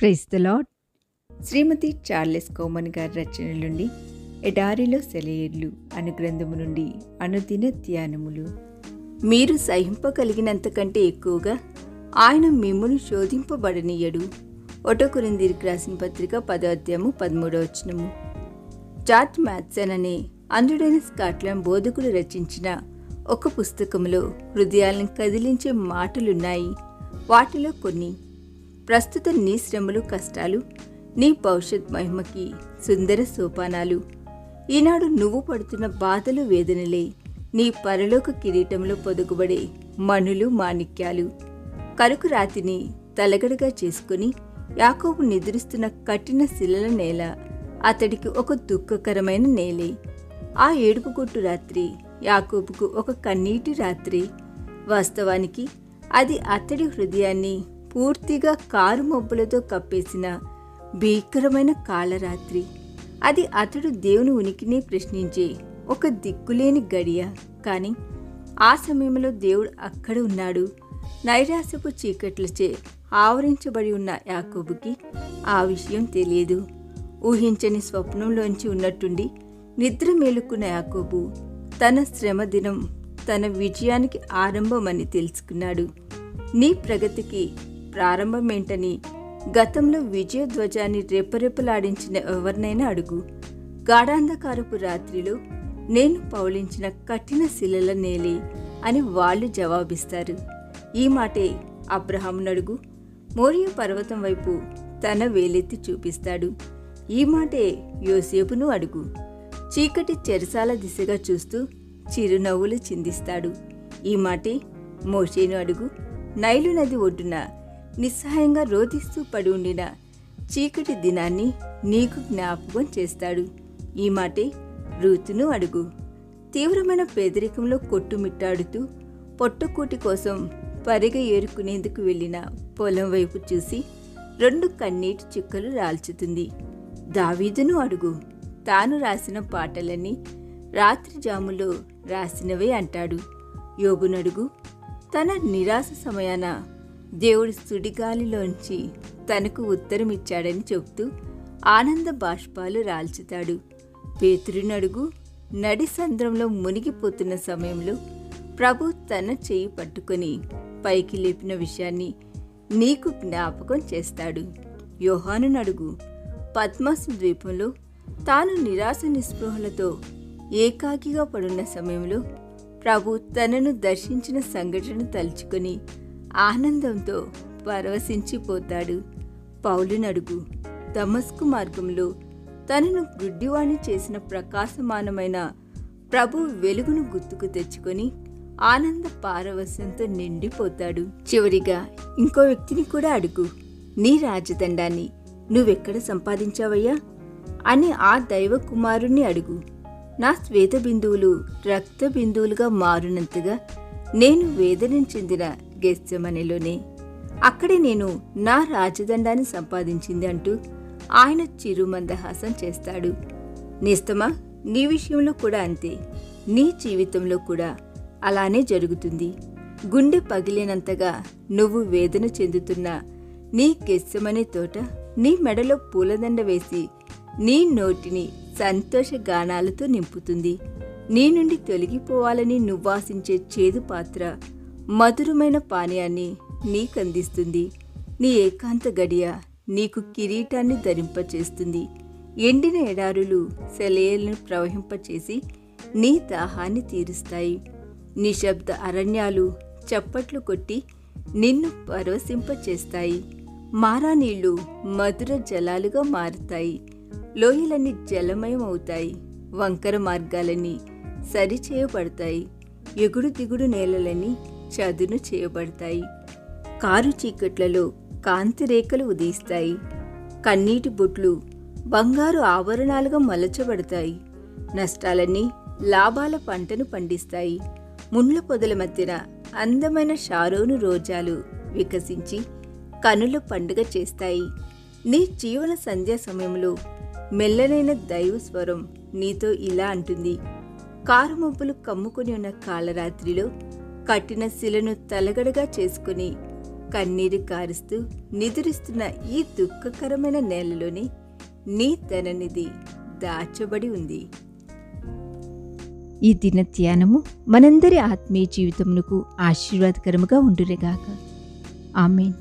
Praise the lord Shrimati Charles Cowman గారి రచన నుండి ఎడారిలో సెలయేర్లు అను గ్రంథము నుండి అనుదిన ధ్యానములు. మీరు సహింపగలిగినంత కంటే ఎక్కువగా ఆయన మిమ్మును శోధింపబడనీయడు. ఒటో కురిందిరికి రాసిన పత్రిక పదో అధ్యాయము పదమూడో వచనము. జార్జ్ మ్యాథ్సన్ అనే అంధుడైన స్కాట్లాండ్ బోధకుడు రచించిన ఒక పుస్తకంలో హృదయాలను కదిలించే మాటలున్నాయి. వాటిలో కొన్ని ప్రస్తుత నీ శ్రమలు కష్టాలు నీ భవిష్యత్ మహిమకి సుందర సోపానాలు. ఈనాడు నువ్వు పడుతున్న బాధలు వేదనలే నీ పరలోక కిరీటంలో పొదుగుబడే మణులు మాణిక్యాలు. కరుకు రాతిని తలగడగా చేసుకుని యాకోబు నిద్రిస్తున్న కఠిన శిలల నేల అతడికి ఒక దుఃఖకరమైన నేలే. ఆ ఏడుపు కొట్టు రాత్రి యాకోబుకు ఒక కన్నీటి రాత్రి. వాస్తవానికి అది అతడి హృదయాన్ని పూర్తిగా కారు మబ్బులతో కప్పేసిన భీకరమైన కాలరాత్రి. అది అతడు దేవుని ఉనికిని ప్రశ్నించే ఒక దిక్కులేని గడియ. కానీ ఆ సమయంలో దేవుడు అక్కడ ఉన్నాడు. నైరాశపు చీకట్లచే ఆవరించబడి ఉన్న యాకోబుకి ఆ విషయం తెలియదు. ఊహించని స్వప్నంలోంచి ఉన్నట్టుండి నిద్ర మేలుకున్న యాకోబు తన శ్రమ దినం తన విజయానికి ఆరంభమని తెలుసుకున్నాడు. నీ ప్రగతికి ప్రారంభమేంటని గతంలో విజయధ్వజాన్ని రెప్పరెప్పలాడించిన ఎవరినైనా అడుగు. గాఢాంధకారపు రాత్రిలో నేను పౌలించిన కఠిన శిలల నేలే అని వాళ్ళు జవాబిస్తారు. ఈ మాటే అబ్రహామునడుగు మోరియ పర్వతం వైపు తన వేలెత్తి చూపిస్తాడు. ఈ మాటే యోసేపును అడుగు. చీకటి చెరసాల దిశగా చూస్తూ చిరునవ్వులు చిందిస్తాడు. ఈ మాటే మోషేను అడుగు. నైలు నది ఒడ్డున నిస్సహాయంగా రోధిస్తూ పడి ఉండిన చీకటి దినాన్ని నీకు జ్ఞాపకం చేస్తాడు. ఈ మాటే రూతును అడుగు. తీవ్రమైన పేదరికంలో కొట్టుమిట్టాడుతూ పొట్టకూటి కోసం పరిగ ఏరుకునేందుకు వెళ్ళిన పొలం వైపు చూసి రెండు కన్నీటి చుక్కలు రాల్చుతుంది. దావీదును అడుగు. తాను రాసిన పాటలన్నీ రాత్రి జాములో రాసినవే అంటాడు. యోగునడుగు తన నిరాశ సమయాన దేవుడి సుడిగాలిలోంచి తనకు ఉత్తరమిచ్చాడని చెబుతూ ఆనంద బాష్పాలు రాల్చుతాడు. పేతురునడుగు నడి సంద్రంలో మునిగిపోతున్న సమయంలో ప్రభు తన చేయి పట్టుకొని పైకి లేపిన విషయాన్ని నీకు జ్ఞాపకం చేస్తాడు. యోహాను నడుగు పద్మాసు ద్వీపంలో తాను నిరాశ నిస్పృహలతో ఏకాకిగా పడున్న సమయంలో ప్రభు తనను దర్శించిన సంఘటన తలుచుకొని ఆనందంతో పరవశించిపోతాడు. పౌలునడుగు దమస్కు మార్గంలో తనను గుడ్డివాణి చేసిన ప్రకాశమానమైన ప్రభు వెలుగును గుర్తుకు తెచ్చుకొని ఆనంద పారవశ్యంతో నిండిపోతాడు. చివరిగా ఇంకో వ్యక్తిని కూడా అడుగు. నీ రాజదండాన్ని నువ్వెక్కడ సంపాదించావయ్యా? అని ఆ దైవ కుమారుణ్ణి అడుగు. నా శ్వేత బిందువులు రక్త బిందువులుగా మారునంతగా నేను వేదన చెందిన గెస్జమనిలోనే అక్కడే నేను నా రాజదండాన్ని సంపాదించింది అంటూ ఆయన చిరుమందహాసం చేస్తాడు. నిస్తమా నీ విషయంలో కూడా అంతే. నీ జీవితంలో కూడా అలానే జరుగుతుంది. గుండె పగిలినంతగా నువ్వు వేదన చెందుతున్న నీ గెస్సమనే తోట నీ మెడలో పూలదండ వేసి నీ నోటిని సంతోష గానాలతో నింపుతుంది. నీ నుండి తొలగిపోవాలని నువ్వాసించే చేదు పాత్ర మధురమైన పానీయాన్ని నీకందిస్తుంది. నీ ఏకాంత గడియ నీకు కిరీటాన్ని ధరింపచేస్తుంది. ఎండిన ఎడారులు సెలయలను ప్రవహింపచేసి నీ దాహాన్ని తీరుస్తాయి. నిశ్శబ్ద అరణ్యాలు చప్పట్లు కొట్టి నిన్ను పరవశింపచేస్తాయి మారానీళ్ళు మధుర జలాలుగా మారుతాయి. లోయలన్నీ జలమయం అవుతాయి వంకర మార్గాలన్నీ సరిచేయబడతాయి. ఎగుడు దిగుడు నేలలన్నీ చదును చేయబడతాయి. కారు చీకట్లలో కాంతి రేఖలు ఉదయిస్తాయి. కన్నీటి బొట్లు బంగారు ఆభరణాలుగా మలచబడతాయి. నష్టాలన్నీ లాభాల పంటను పండిస్తాయి. ముండ్ల పొదల మధ్యన అందమైన షారోను రోజాలు వికసించి కనుల పండుగ చేస్తాయి. నీ జీవన సంధ్యా సమయంలో మెల్లనైన దైవ స్వరం నీతో ఇలా అంటుంది. కారు మబ్బులు కమ్ముకొని ఉన్న కాలరాత్రిలో కట్టిన శిలను తలగడగా చేసుకుని కన్నీరు కారుస్తూ నిదురిస్తున్న ఈ దుఃఖకరమైన నేలలోని నీ తననిది దాచబడి ఉంది. ఈ దిన ధ్యానము మనందరి ఆత్మీయ జీవితమునకు ఆశీర్వాదకరముగా ఉండురేగాక ఆమెన్.